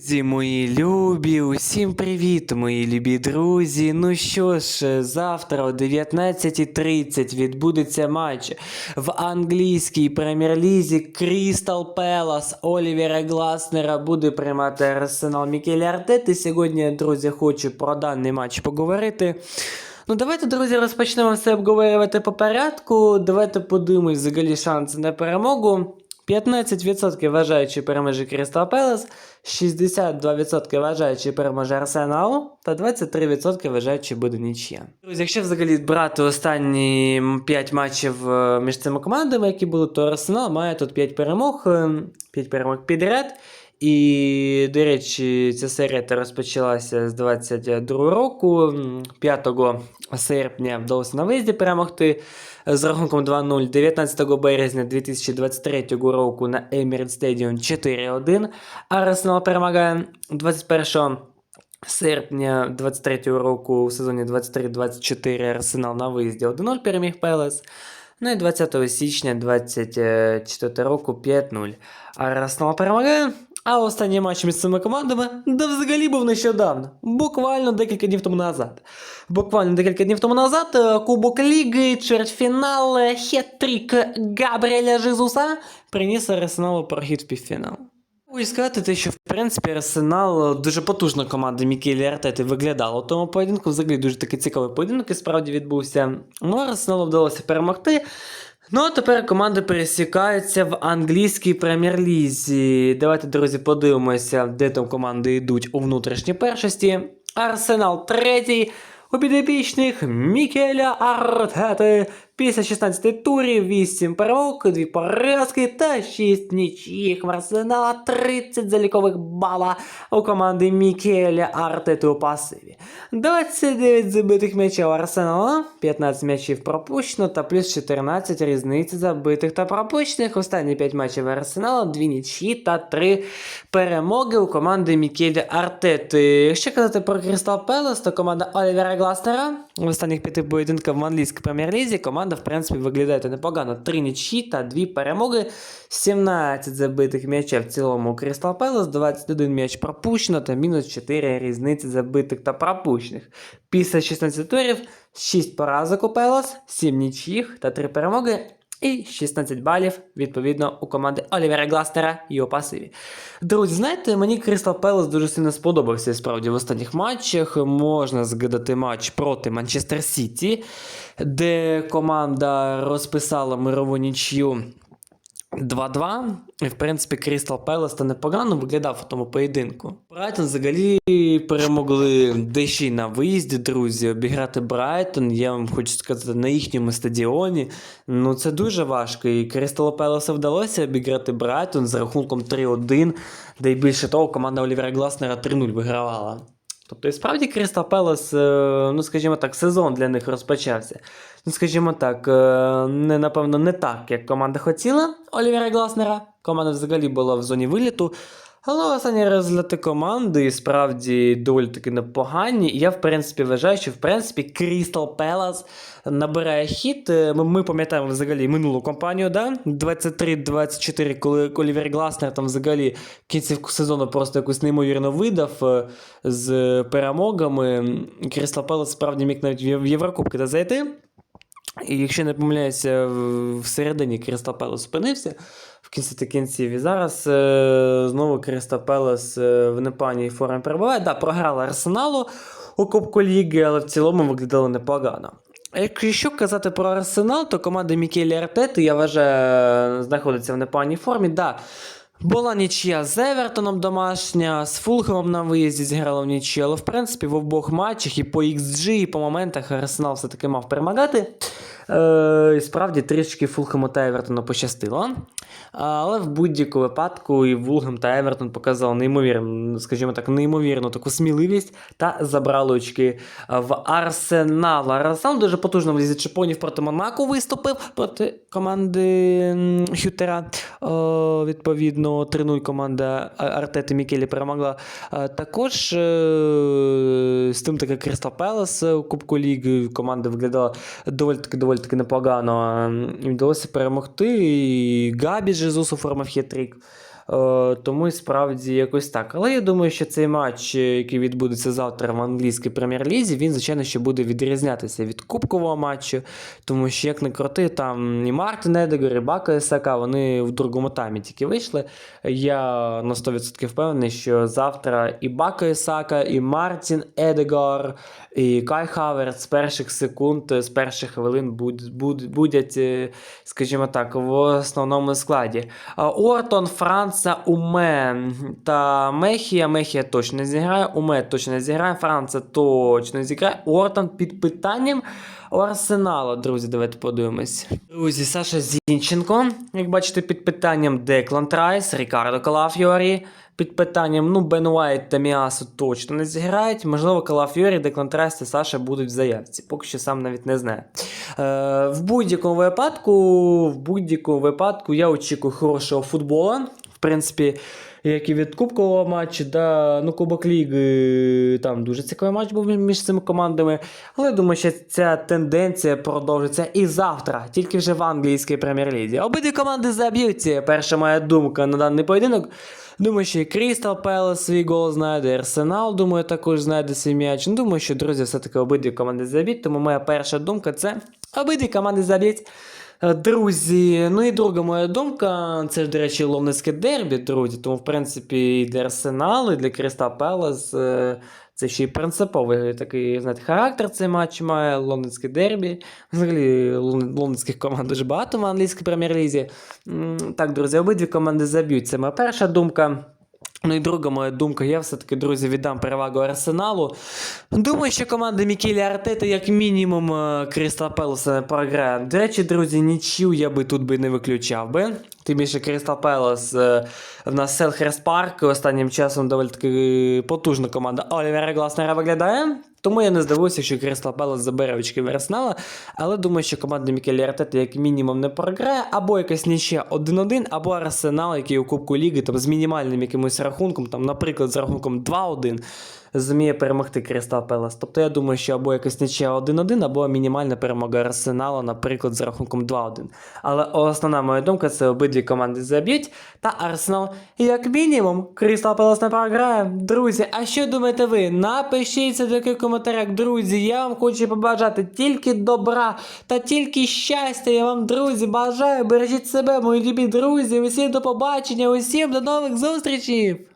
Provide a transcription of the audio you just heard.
Друзі, мої любі, усім привіт, мої любі друзі. Ну що ж, завтра о 19.30 відбудеться матч в англійській прем'єр-лізі Крістал Пелас Олівера Гласнера буде приймати Арсенал Мікелі Артети. Сьогодні, друзі, хочу про даний матч поговорити. Ну, давайте, друзі, розпочнемо все обговорювати по порядку. Давайте подивимось взагалі шанси на перемогу. 15% вважаючи переможе Крістал Пелес, 62% вважаючи переможе Арсенал, та 23% вважаючи буде нічия. Друзі, якщо взагалі брати останні 5 матчів е, між цими командами, які були, то Арсенал має тут 5 перемог, 5 перемог підряд. І, до речі, ця серія розпочалася з 22 року. 5 серпня вдалося на виїзді перемогти з рахунком 2-0 19 березня 2023 року на Emirates Stadium 4-1. Арсенал перемагає 21 серпня 23 року у сезоні 23-24 Арсенал на виїзді 1-0 переміг Пелес. Ну і 20 січня 24 року 5-0. Арсенал перемагає. А останній матч між цими командами да взагалі був нещодавно. Буквально декілька днів тому назад. Буквально декілька днів тому назад е, Кубок Ліги, чвертьфінал, е, хет-трік Габріеля Жезуса приніс Арсеналу прохід в півфінал. Хочу сказати, те, що в принципі Арсенал дуже потужна команда Мікелі Артети виглядала у тому поєдинку. Взагалі дуже такий цікавий поєдинок і справді відбувся. Ну, Арсеналу вдалося перемогти. Ну, а тепер команди пересікаються в англійській прем'єр-лізі. Давайте, друзі, подивимося, де там команди йдуть у внутрішній першості. Арсенал третій. У підопічних Мікеля Артети після 16 турів 8 перемог, 2 поразки та 6 нічиїх. В Арсенала 30 залікових бала у команди Мікеля Артети у пасиві. 29 забитих м'ячів Арсенала, 15 м'ячів пропущено та плюс 14 різниці забитих та пропущених. Останні 5 матчів Арсенала, 2 нічі та 3 перемоги у команди Мікеля Артети. Якщо казати про Крістал Пелес, то команда Олівера Гластера в останніх п'яти поєдинках в англійській прем'єр-лізі команда, в принципі, виглядає непогано. Три нічі та дві перемоги, 17 забитих м'ячів в цілому у Crystal Palace, 21 м'яч пропущено та мінус 4 різниці забитих та пропущених. Після 16 турів 6 поразок у Palace, 7 нічїх та 3 перемоги. І 16 балів, відповідно, у команди Олівера Гластера і у пасиві. Друзі, знаєте, мені Крістал Пелес дуже сильно сподобався справді в останніх матчах. Можна згадати матч проти Манчестер Сіті, де команда розписала мирову нічю 2-2. І, в принципі, Крістал Пелес та непогано виглядав у тому поєдинку. Брайтон взагалі перемогли дещо на виїзді, друзі. Обіграти Брайтон, я вам хочу сказати, на їхньому стадіоні. Ну це дуже важко. І Крісталу Пелесу вдалося обіграти Брайтон з рахунком 3-1, де й більше того, команда Олівера Гласнера 3-0 вигравала. Тобто, і справді Крістал Пелес, е, ну скажімо так, сезон для них розпочався. Ну, скажімо так, е, не напевно не так, як команда хотіла Олівера Гласнера. Команда взагалі була в зоні виліту. Але останні результати команди справді доволі таки непогані. І я, в принципі, вважаю, що в принципі Крістал Пелас набирає хід. Е, Ми, пам'ятаємо взагалі минулу кампанію, да? 23-24, коли Олівер Гласнер там взагалі в кінці сезону просто якусь неймовірно видав е, з перемогами. Крістал Пелас справді міг навіть в Єврокубки зайти. І якщо не помиляюся, всередині Крістал Пелес спинився в кінці кінців. І зараз е, знову Крістал Пелес е, в непоганій формі перебуває. Да, програла Арсеналу у Кубку Ліги, але в цілому виглядало непогано. Якщо казати про Арсенал, то команда Мікелі Артети, я вважаю, знаходиться в непоганій формі. Да, була нічия з Евертоном домашня, з Фулхемом на виїзді зіграла в нічию, але в принципі в обох матчах і по XG, і по моментах Арсенал все-таки мав перемагати. Е, справді трішки Фулхему та Евертону пощастило. Але в будь-якому випадку і Вулгем та Евертон показали неймовірну, скажімо так, неймовірну таку сміливість та забрали очки в Арсенал. Арсенал дуже потужно в лізі чемпіонів проти Монако виступив проти команди Хютера. Відповідно, 3-0 команда Артети Мікелі перемогла. Також е, з тим таки Кристал Пелес у Кубку Ліги команда виглядала доволі таки доволі таки непогано. І вдалося перемогти. І Габі Жезус оформив хет-трік. Е, тому і справді якось так. Але я думаю, що цей матч, е, який відбудеться завтра в англійській прем'єр-лізі, він, звичайно, ще буде відрізнятися від кубкового матчу, тому що як не крути, там і Мартін Едегор, і Бака Ісака, вони в другому таймі тільки вийшли. Я на 100% впевнений, що завтра і Бака Ісака, і Мартін Едегор, і Кай Хаверт з перших секунд, з перших хвилин будь, будь, будуть, е, скажімо так, в основному складі. Ортон, Франца, Уме та Мехія. Мехія точно не зіграє, Уме точно не зіграє, Франца точно зіграє. Ортон під питанням Арсенала, друзі, давайте подивимось. Друзі, Саша Зінченко, як бачите, під питанням Деклан Трайс, Рікардо Калафіорі. Під питанням, ну, Бен Уайт та Міасо точно не зіграють. Можливо, Калафіорі, Деклан Трайс та Саша будуть в заявці. Поки що сам навіть не знаю. Е, в будь-якому випадку, в будь-якому випадку я очікую хорошого футболу. Принципі, як і від кубкового матчу, да, ну, Кубок Ліги, там дуже цікавий матч був між цими командами. Але думаю, що ця тенденція продовжиться і завтра, тільки вже в англійській прем'єр-лізі. Обидві команди заб'ються. Перша моя думка на даний поєдинок. Думаю, що і Крістал Пелес свій гол знайде, і Арсенал, думаю, також знайде свій м'яч. Ну, Думаю, що друзі, все-таки обидві команди заб'ють, тому моя перша думка це обидві команди заб'ють. Е, Друзі, ну і друга моя думка, це ж, до речі, ловницьке дербі, друзі. Тому, в принципі, і для Арсенал, і для Кристал Пелес е, це ще й принциповий такий, знаєте, характер цей матч має лондонське дербі. Взагалі, лон- лондонських команд дуже багато в англійській прем'єр-лізі. Так, друзі, обидві команди заб'ють. Це моя перша думка. Ну і друга моя думка, я все-таки, друзі, віддам перевагу Арсеналу. Думаю, що команда Мікелі Артета, як мінімум, Крістал Пелоса не програє. До речі, друзі, нічів я би тут би не виключав би. Тим більше Крістал Пелес е, в нас Селхерс Парк останнім часом доволі таки потужна команда Олівера Гласнера виглядає. Тому я не здивуюся, що Кристал Пелес забере очки в Арсенала, але думаю, що команда Мікелі Артета як мінімум не програє, або якась нічия 1-1, або Арсенал, який у Кубку Ліги там, з мінімальним якимось рахунком, там, наприклад, з рахунком 2-1, зуміє перемогти Кристал Пелес. Тобто я думаю, що або якась нічия 1-1, або мінімальна перемога Арсенала, наприклад, з рахунком 2-1. Але основна моя думка це обидві команди заб'ють, та Арсенал, як мінімум, Кристал Пелес не програє. Друзі, а що думаєте ви? Напишіть це в коментарях, друзі. Я вам хочу побажати тільки добра та тільки щастя. Я вам, друзі, бажаю. Бережіть себе, мої любі друзі. Усім до побачення, усім до нових зустрічей!